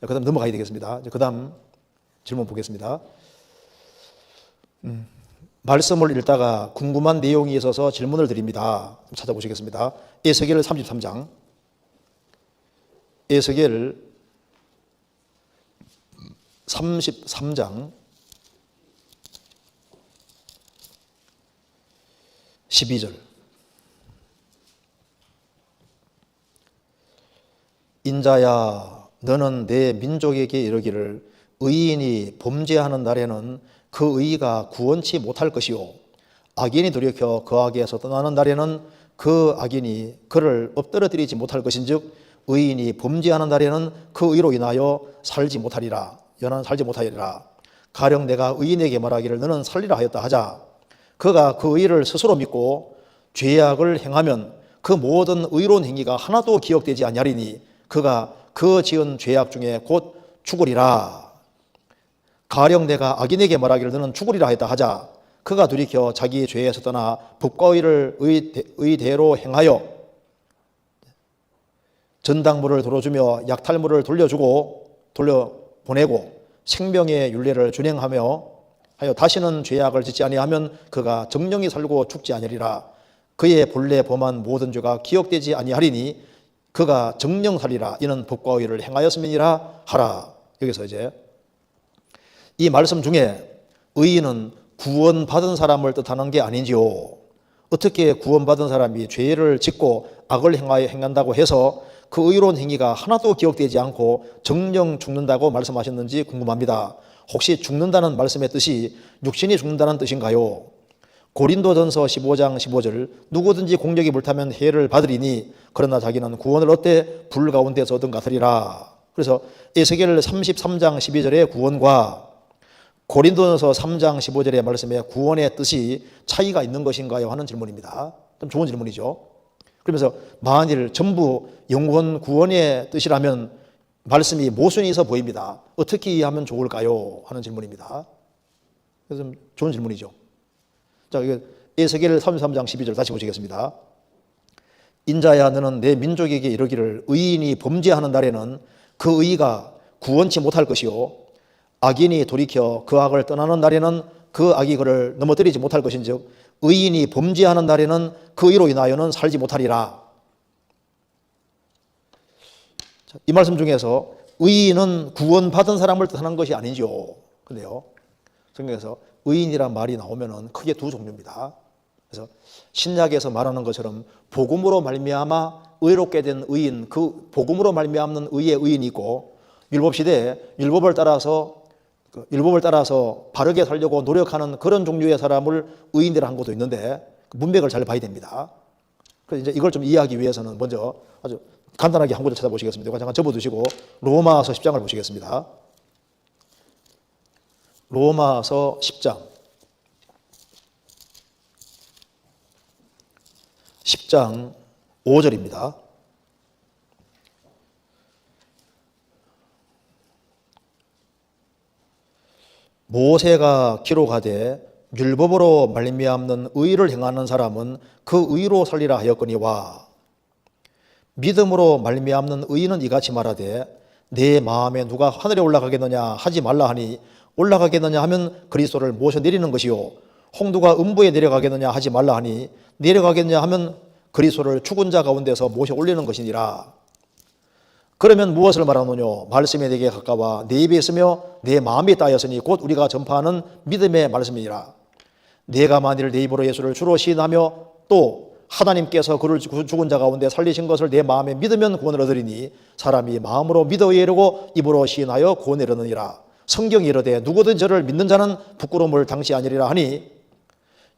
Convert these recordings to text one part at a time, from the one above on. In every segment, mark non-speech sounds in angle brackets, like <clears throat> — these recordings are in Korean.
그 다음 넘어가야 되겠습니다. 그 다음 질문 보겠습니다. 음, 말씀을 읽다가 궁금한 내용이 있어서 질문을 드립니다. 찾아보시겠습니다. 에스겔 33장. 에스겔 33장 12절. 인자야 너는 내 민족에게 이르기를 의인이 범죄하는 날에는 그 의가 구원치 못할 것이요 악인이 돌이켜 그 악에서 떠나는 날에는 그 악인이 그를 엎드러뜨리지 못할 것인즉 의인이 범죄하는 날에는 그 의로 인하여 살지 못하리라. 연한 살지 못하리라. 가령 내가 의인에게 말하기를 너는 살리라 하였다 하자. 그가 그 의를 스스로 믿고 죄악을 행하면 그 모든 의로운 행위가 하나도 기억되지 아니하리니 그가 그 지은 죄악 중에 곧 죽으리라. 가령 내가 악인에게 말하기를 너는 죽으리라 했다 하자. 그가 돌이켜 자기 죄에서 떠나 법과 의를 의대, 의대로 행하여 전당물을 돌어주며 약탈물을 돌려주고 돌려보내고 생명의 윤례를 준행하며 하여 다시는 죄악을 짓지 아니하면 그가 정령이 살고 죽지 아니하리라. 그의 본래 범한 모든 죄가 기억되지 아니하리니 그가 정령 살리라. 이는 법과 의를 행하였음이니라 하라. 여기서 이제 이 말씀 중에 의인은 구원받은 사람을 뜻하는 게 아닌지요. 어떻게 구원받은 사람이 죄를 짓고 악을 행하여 행한다고 해서 그 의로운 행위가 하나도 기억되지 않고 정령 죽는다고 말씀하셨는지 궁금합니다. 혹시 죽는다는 말씀의 뜻이 육신이 죽는다는 뜻인가요? 고린도전서 15장 15절 누구든지 공력이 불타면 해를 받으리니 그러나 자기는 구원을 얻되 불 가운데서 얻은 같으리라. 그래서 에스겔 33장 12절의 구원과 고린도전서 3장 15절의 말씀에 구원의 뜻이 차이가 있는 것인가요? 하는 질문입니다. 좀 좋은 질문이죠. 그러면서 만일 전부 영원 구원의 뜻이라면 말씀이 모순이 있어 보입니다. 어떻게 이해하면 좋을까요? 하는 질문입니다. 그래서 좀 좋은 질문이죠. 자, 이거 에스겔 33장 12절 다시 보시겠습니다. 인자야 너는 내 민족에게 이르기를 의인이 범죄하는 날에는 그 의가 구원치 못할 것이요 악인이 돌이켜 그 악을 떠나는 날에는 그 악이 그를 넘어뜨리지 못할 것인즉 의인이 범죄하는 날에는 그 의로 인하여는 살지 못하리라. 자, 이 말씀 중에서 의인은 구원받은 사람을 뜻하는 것이 아니죠. 근데요. 성경에서 의인이란 말이 나오면은 크게 두 종류입니다. 그래서 신약에서 말하는 것처럼 복음으로 말미암아 의롭게 된 의인, 그 복음으로 말미암는 의의 의인이 있고 율법 시대에 율법을 따라서 그 율법을 따라서 바르게 살려고 노력하는 그런 종류의 사람을 의인이라 한 것도 있는데 그 문맥을 잘 봐야 됩니다. 그래서 이제 이걸 좀 이해하기 위해서는 먼저 아주 간단하게 한 구절 찾아보시겠습니다. 잠깐 접어두시고 로마서 10장을 보시겠습니다. 로마서 10장 10장 5절입니다. 모세가 기록하되 율법으로 말미암는 의를 행하는 사람은 그 의로 살리라 하였거니와 믿음으로 말미암는 의인은 이같이 말하되 내 마음에 누가 하늘에 올라가겠느냐 하지 말라 하니 올라가겠느냐 하면 그리스도를 모셔 내리는 것이요. 홍두가 음부에 내려가겠느냐 하지 말라 하니 내려가겠느냐 하면 그리스도를 죽은 자 가운데서 모셔 올리는 것이니라. 그러면 무엇을 말하노뇨? 말씀에 내게 가까워 내 입에 있으며 내 마음에 따였으니 곧 우리가 전파하는 믿음의 말씀이니라. 내가 만일 내 입으로 예수를 주로 시인하며 또 하나님께서 그를 죽은 자 가운데 살리신 것을 내 마음에 믿으면 구원을 얻으리니 사람이 마음으로 믿어 이르고 입으로 시인하여 구원을 얻느니라 성경이 이르되 누구든 저를 믿는 자는 부끄러움을 당시 아니리라 하니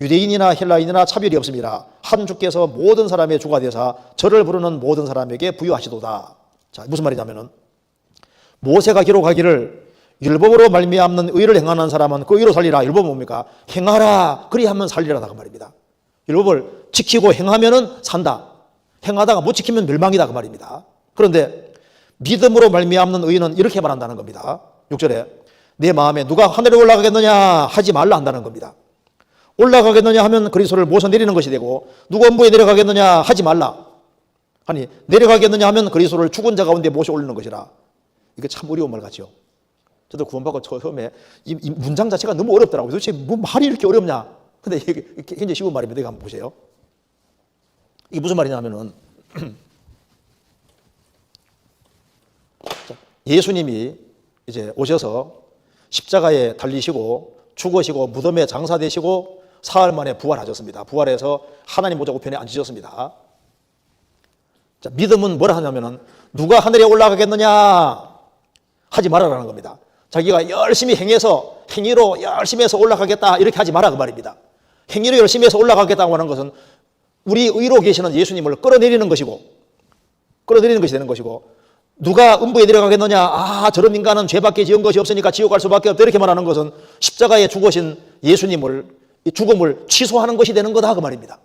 유대인이나 헬라인이나 차별이 없습니다. 한 주께서 모든 사람의 주가 되사 저를 부르는 모든 사람에게 부유하시도다. 자, 무슨 말이냐면은 모세가 기록하기를 율법으로 말미암는 의를 행하는 사람은 그 의로 살리라. 율법은 뭡니까? 행하라. 그리하면 살리라다 그 말입니다. 율법을 지키고 행하면은 산다. 행하다가 못 지키면 멸망이다 그 말입니다. 그런데 믿음으로 말미암는 의는 이렇게 말한다는 겁니다. 6절에 내 마음에 누가 하늘에 올라가겠느냐 하지 말라 한다는 겁니다. 올라가겠느냐 하면 그리스도를 모셔 내리는 것이 되고 누가 음부에 내려가겠느냐 하지 말라. 아니 내려가겠느냐 하면 그리스도를 죽은 자 가운데 모셔 올리는 것이라. 이게 참 어려운 말 같죠. 저도 구원받고 처음에 이, 이 문장 자체가 너무 어렵더라고요. 도대체 뭐 말이 이렇게 어렵냐? 근데 이게 굉장히 쉬운 말입니다. 이거 한번 보세요. 이게 무슨 말이냐면은 <clears throat> 자, 예수님이 이제 오셔서 십자가에 달리시고 죽으시고 무덤에 장사되시고 사흘 만에 부활하셨습니다. 부활해서 하나님 보좌 우편에 앉으셨습니다. 자, 믿음은 뭐라 하냐면은 누가 하늘에 올라가겠느냐 하지 말아라는 겁니다. 자기가 열심히 행해서 행위로 열심히 해서 올라가겠다 이렇게 하지 마라 그 말입니다. 행위로 열심히 해서 올라가겠다고 하는 것은 우리 의로 계시는 예수님을 끌어내리는 것이고 끌어내리는 것이 되는 것이고 누가 음부에 내려가겠느냐? 아 저런 인간은 죄밖에 지은 것이 없으니까 지옥 갈 수밖에 없다. 이렇게 말하는 것은 십자가에 죽으신 예수님을 이 죽음을 취소하는 것이 되는 거다. 그 말입니다.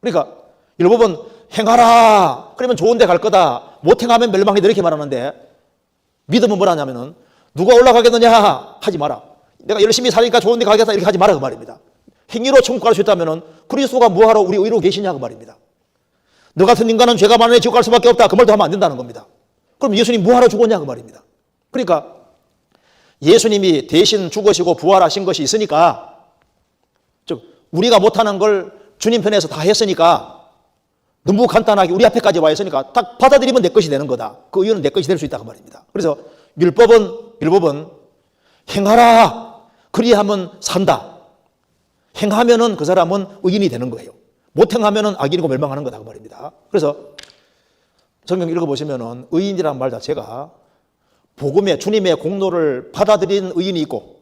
그러니까 율법은 행하라! 그러면 좋은 데 갈 거다. 못 행하면 멸망이다. 이렇게 말하는데 믿음은 뭐라냐면은 누가 올라가겠느냐? 하지 마라. 내가 열심히 사니까 좋은 데 가겠다. 이렇게 하지 마라. 그 말입니다. 행위로 천국 갈 수 있다면은 그리스도가 뭐하러 우리 의로 계시냐? 그 말입니다. 너 같은 인간은 죄가 많으니 지옥 갈 수밖에 없다. 그 말도 하면 안 된다는 겁니다. 그럼 예수님 뭐하러 죽었냐 그 말입니다. 그러니까 예수님이 대신 죽으시고 부활하신 것이 있으니까 즉 우리가 못하는 걸 주님 편에서 다 했으니까 너무 간단하게 우리 앞에까지 와 있으니까 딱 받아들이면 내 것이 되는 거다. 그 이유는 내 것이 될 수 있다 그 말입니다. 그래서 율법은 율법은 행하라 그리하면 산다. 행하면은 그 사람은 의인이 되는 거예요. 못 행하면은 악인이고 멸망하는 거다 그 말입니다. 그래서 성경 읽어보시면은 의인이란 말 자체가 복음의 주님의 공로를 받아들인 의인이 있고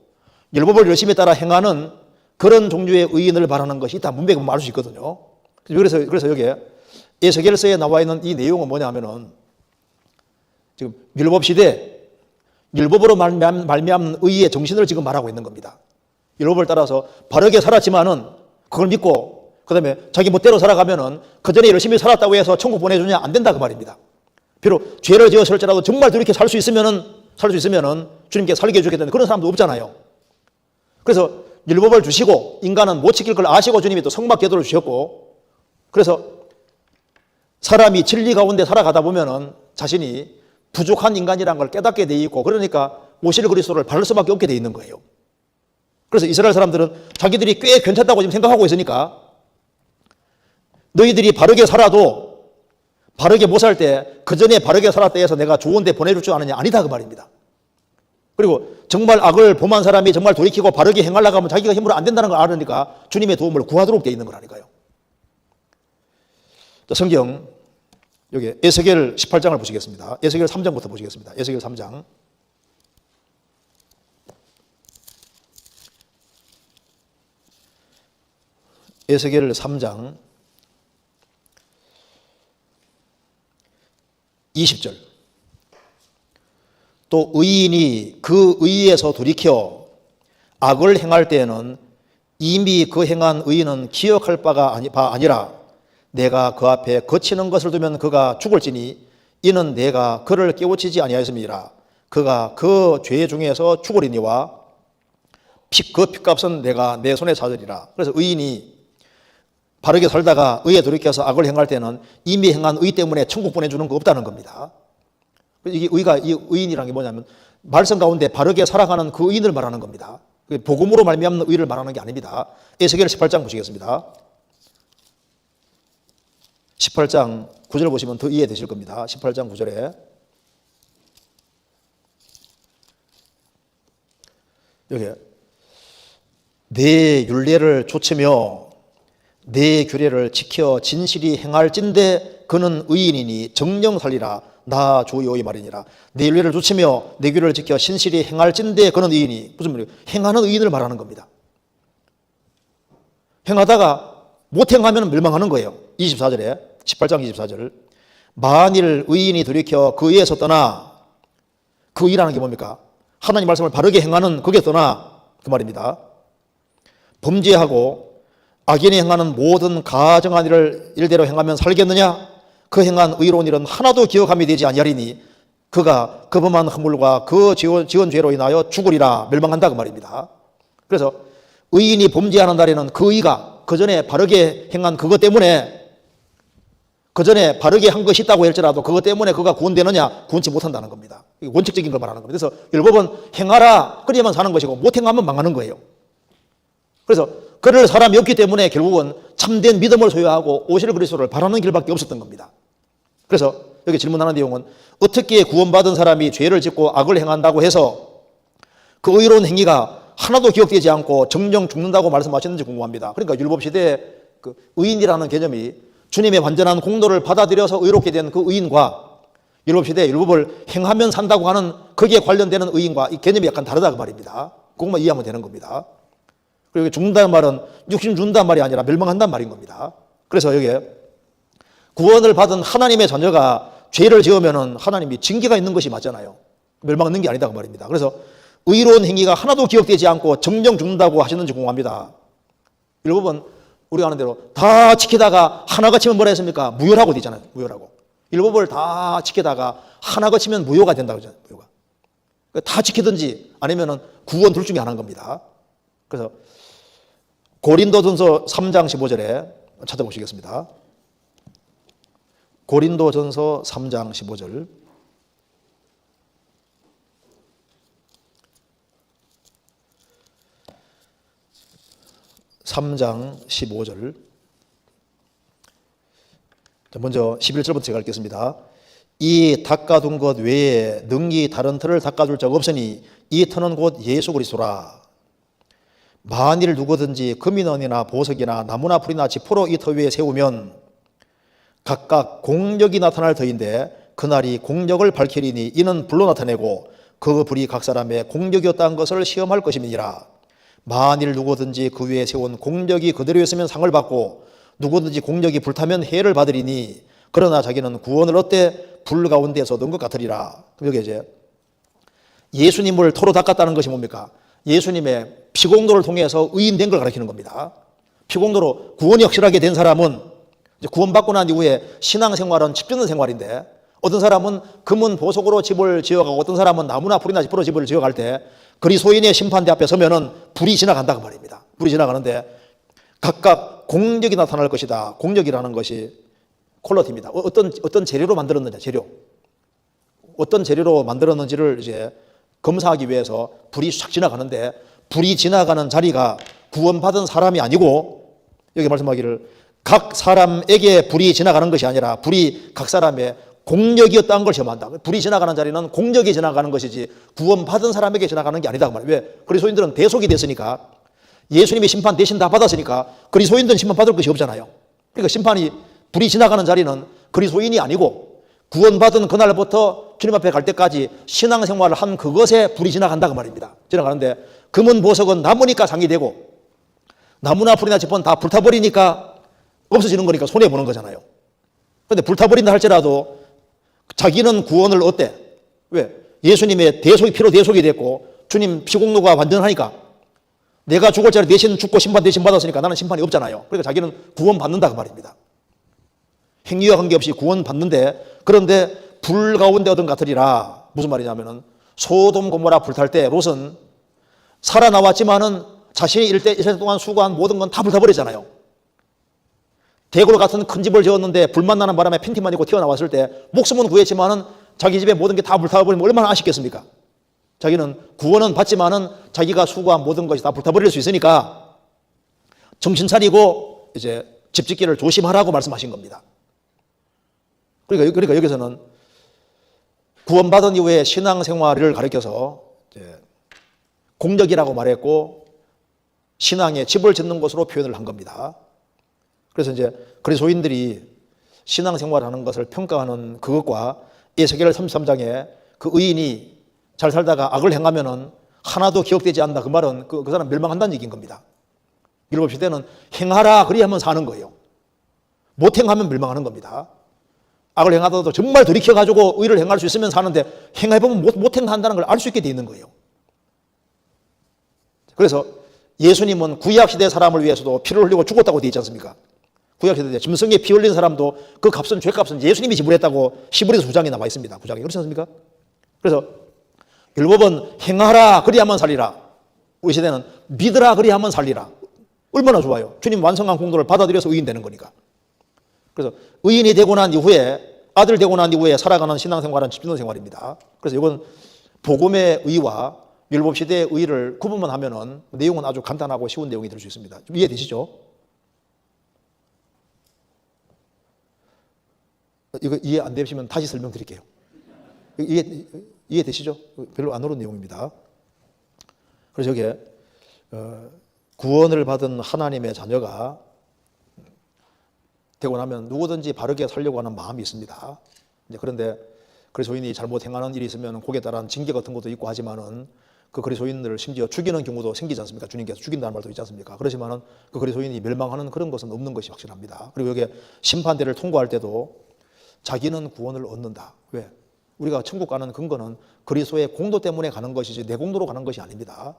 율법을 열심히 따라 행하는 그런 종류의 의인을 말하는 것이 다 문맥을 말할 수 있거든요. 그래서 그래서 여기에 에스겔서에 나와 있는 이 내용은 뭐냐면은 지금 율법 시대 율법으로 말미암- 말미암는 의의 정신을 지금 말하고 있는 겁니다. 율법을 따라서 바르게 살았지만은 그걸 믿고 그 다음에 자기 멋대로 살아가면은 그 전에 열심히 살았다고 해서 천국 보내주냐 안 된다 그 말입니다. 비록 죄를 지었을지라도 정말 그렇게 살 수 있으면은 살 수 있으면은 주님께 살게 해주겠다는 그런 사람도 없잖아요. 그래서 율법을 주시고 인간은 못 지킬 걸 아시고 주님이 또 성막 계도를 주셨고 그래서 사람이 진리 가운데 살아가다 보면은 자신이 부족한 인간이라는 걸 깨닫게 돼 있고 그러니까 오실 그리스도를 바를 수밖에 없게 돼 있는 거예요. 그래서 이스라엘 사람들은 자기들이 꽤 괜찮다고 지금 생각하고 있으니까 너희들이 바르게 살아도 바르게 못 살 때 그 전에 바르게 살았다 해서 내가 좋은 데 보내줄 줄 아느냐 아니다 그 말입니다. 그리고 정말 악을 범한 사람이 정말 돌이키고 바르게 행하려고 하면 자기가 힘으로 안 된다는 걸 알으니까 주님의 도움을 구하도록 돼 있는 거라니까요. 자, 성경 여기 에스겔 18장을 보시겠습니다. 에스겔 3장부터 보시겠습니다. 에스겔 3장. 에스겔 3장 20절. 또 의인이 그 의에서 돌이켜 악을 행할 때에는 이미 그 행한 의인은 기억할 바가 아니, 바 아니라 내가 그 앞에 거치는 것을 두면 그가 죽을지니 이는 내가 그를 깨우치지 아니하였음이라 그가 그 죄 중에서 죽으리니와 피, 그 핏값은 내가 내 손에 찾으리라 그래서 의인이 바르게 살다가 의에 돌이켜서 악을 행할 때는 이미 행한 의 때문에 천국 보내주는 거 없다는 겁니다. 이게 의가 이 의인이라는 게 뭐냐면 말씀 가운데 바르게 살아가는 그 의인을 말하는 겁니다. 복음으로 말미암는 의를 말하는 게 아닙니다. 에스겔 18장 보시겠습니다. 18장 9절 보시면 더 이해되실 겁니다. 18장 9절에 여기 내 윤례를 좇으며 내 규례를 지켜 진실이 행할진대 그는 의인이니 정령 살리라 나 주여의 말이니라 내 윤례를 좇으며 내 규례를 지켜 신실히 행할진대 그는 의인이 무슨 말이에요? 행하는 의인을 말하는 겁니다. 행하다가 못 행하면 멸망하는 거예요. 24절에 18장 24절 만일 의인이 돌이켜 그 의에서 떠나 그 의라는 게 뭡니까? 하나님 말씀을 바르게 행하는 그게 떠나 그 말입니다. 범죄하고 악인이 행하는 모든 가정한 일을 일대로 행하면 살겠느냐? 그 행한 의로운 일은 하나도 기억함이 되지 아니하리니 그가 그 범한 허물과 그 지은, 지은 죄로 인하여 죽으리라 멸망한다 그 말입니다. 그래서 의인이 범죄하는 날에는 그 의가 그 전에 바르게 행한 그것 때문에 그 전에 바르게 한 것이 있다고 할지라도 그것 때문에 그가 구원되느냐? 구원치 못한다는 겁니다. 원칙적인 걸 말하는 겁니다. 그래서 율법은 행하라 그래야만 사는 것이고 못 행하면 망하는 거예요. 그래서 그럴 사람이 없기 때문에 결국은 참된 믿음을 소유하고 오실 그리스도를 바라는 길밖에 없었던 겁니다. 그래서 여기 질문하는 내용은 어떻게 구원받은 사람이 죄를 짓고 악을 행한다고 해서 그 의로운 행위가 하나도 기억되지 않고 정령 죽는다고 말씀하셨는지 궁금합니다. 그러니까 율법 시대에 그 의인이라는 개념이 주님의 완전한 공로를 받아들여서 의롭게 된 그 의인과 율법 시대에 율법을 행하면 산다고 하는 거기에 관련되는 의인과 이 개념이 약간 다르다 그 말입니다. 그것만 이해하면 되는 겁니다. 그리고 죽는다는 말은 육신 죽는다는 말이 아니라 멸망한다는 말인 겁니다. 그래서 여기에 구원을 받은 하나님의 자녀가 죄를 지으면은 하나님이 징계가 있는 것이 맞잖아요. 멸망하는 게 아니다 그 말입니다. 그래서 의로운 행위가 하나도 기억되지 않고 정령 죽는다고 하셨는지 궁금합니다. 율법은 우리가 아는 대로 다 지키다가 하나 거치면 뭐라 했습니까? 무효라고 되잖아요. 무효라고. 율법을 다 지키다가 하나 거치면 무효가 된다고 하잖아요. 무효가. 다 지키든지 아니면은 구원 둘 중에 하나인 겁니다. 그래서 고린도전서 3장 15절에 찾아보시겠습니다. 고린도전서 3장 15절. 삼장 15절. 먼저 11절부터 제가 읽겠습니다. 이 닦아둔 것 외에 능히 다른 터를 닦아줄 적 없으니 이 터는 곧 예수 그리스도라. 만일 누구든지 금인원이나 보석이나 나무나 풀이나 지포로 이 터 위에 세우면 각각 공력이 나타날 터인데 그날이 공력을 밝히리니 이는 불로 나타내고 그 불이 각 사람의 공력이었다는 것을 시험할 것임이니라. 만일 누구든지 그 위에 세운 공력이 그대로였으면 상을 받고 누구든지 공력이 불타면 해를 받으리니 그러나 자기는 구원을 얻되 불 가운데서 얻은 것 같으리라. 여기 이제 예수님을 토로 닦았다는 것이 뭡니까? 예수님의 피공도를 통해서 의인된 걸 가리키는 겁니다. 피공도로 구원이 확실하게 된 사람은 구원받고 난 이후에 신앙생활은 집 짓는 생활인데 어떤 사람은 금은 보석으로 집을 지어가고 어떤 사람은 나무나 풀이나 집으로 집을 지어갈 때 그리스도인의 심판대 앞에 서면은 불이 지나간다고 말입니다. 불이 지나가는데 각각 공력이 나타날 것이다. 공력이라는 것이 퀄러티입니다. 어- 어떤 어떤 재료로 만들었느냐 재료. 어떤 재료로 만들었는지를 이제 검사하기 위해서 불이 싹 지나가는데 불이 지나가는 자리가 구원받은 사람이 아니고 여기 말씀하기를 각 사람에게 불이 지나가는 것이 아니라 불이 각 사람의 공력이었다는 걸 시험한다. 불이 지나가는 자리는 공력이 지나가는 것이지 구원받은 사람에게 지나가는 게 아니다. 왜? 그리스도인들은 대속이 됐으니까 예수님이 심판 대신 다 받았으니까 그리스도인들은 심판 받을 것이 없잖아요. 그러니까 심판이 불이 지나가는 자리는 그리스도인이 아니고 구원받은 그날부터 주님 앞에 갈 때까지 신앙생활을 한 그것에 불이 지나간다 그 말입니다. 지나가는데 금은 보석은 남으니까 상이 되고 나무나 풀이나 집은 다 불타버리니까 없어지는 거니까 손해 보는 거잖아요. 그런데 불타버린다 할지라도 자기는 구원을 얻대. 왜? 예수님의 대속이 피로 대속이 됐고 주님 피공로가 완전하니까 내가 죽을 자리 대신 죽고 심판 대신 받았으니까 나는 심판이 없잖아요. 그러니까 자기는 구원 받는다 그 말입니다. 행위와 관계없이 구원 받는데 그런데 불 가운데 얻은 같으리라. 무슨 말이냐면은 소돔 고모라 불탈 때 롯은 살아나왔지만은 자신이 일대 일생 동안 수고한 모든 건 다 불타버렸잖아요. 대골 같은 큰 집을 지었는데 불만 나는 바람에 팬티만 입고 튀어나왔을 때 목숨은 구했지만은 자기 집에 모든 게 다 불타버리면 얼마나 아쉽겠습니까? 자기는 구원은 받지만은 자기가 수고한 모든 것이 다 불타버릴 수 있으니까 정신 차리고 이제 집 짓기를 조심하라고 말씀하신 겁니다. 그러니까, 그러니까 여기서는 구원받은 이후에 신앙생활을 가리켜서 이제 공력이라고 말했고 신앙의 집을 짓는 것으로 표현을 한 겁니다. 그래서 이제 그리스도인들이 신앙생활하는 것을 평가하는 그것과 에스겔 33장에 그 의인이 잘 살다가 악을 행하면은 하나도 기억되지 않는다. 그 말은 그, 그 사람 멸망한다는 얘기인 겁니다. 율법 시대는 행하라 그리하면 사는 거예요. 못 행하면 멸망하는 겁니다. 악을 행하더라도 정말 돌이켜가지고 의를 행할 수 있으면 사는데 행해보면 못, 못 행한다는 걸 알 수 있게 돼 있는 거예요. 그래서 예수님은 구약시대 사람을 위해서도 피를 흘리고 죽었다고 되어 있지 않습니까? 구약시대 짐승에 피 흘린 사람도 그 값은 죄값은 예수님이 지불했다고 시브리서 주장에 나와 있습니다. 구장에 그렇지 않습니까? 그래서 율법은 행하라 그리하면 살리라. 우리 시대는 믿으라 그리하면 살리라. 얼마나 좋아요. 주님 완성한 공도를 받아들여서 의인 되는 거니까. 그래서 의인이 되고 난 이후에 아들 되고 난 이후에 살아가는 신앙생활은 집중도 생활입니다. 그래서 이건 복음의 의와 율법 시대의 의를 구분만 하면은 내용은 아주 간단하고 쉬운 내용이 될 수 있습니다. 좀 이해되시죠? 이거 이해 안 되시면 다시 설명드릴게요. 이해 이해되시죠? 별로 안 어려운 내용입니다. 그래서 여기에 어, 구원을 받은 하나님의 자녀가 되고 나면 누구든지 바르게 살려고 하는 마음이 있습니다. 이제 그런데 그리스도인이 잘못 행하는 일이 있으면 거기에 따른 징계 같은 것도 있고 하지만은 그 그리스도인들을 심지어 죽이는 경우도 생기지 않습니까? 주님께서 죽인다는 말도 있지 않습니까? 그렇지만은 그 그리스도인이 멸망하는 그런 것은 없는 것이 확실합니다. 그리고 여기에 심판대를 통과할 때도 자기는 구원을 얻는다. 왜? 우리가 천국 가는 근거는 그리스도의 공도 때문에 가는 것이지 내 공도로 가는 것이 아닙니다.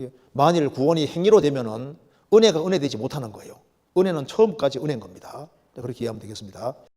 예, 만일 구원이 행위로 되면은 은혜가 은혜 되지 못하는 거예요. 은혜는 처음까지 은혜인 겁니다. 그렇게 이해하면 되겠습니다.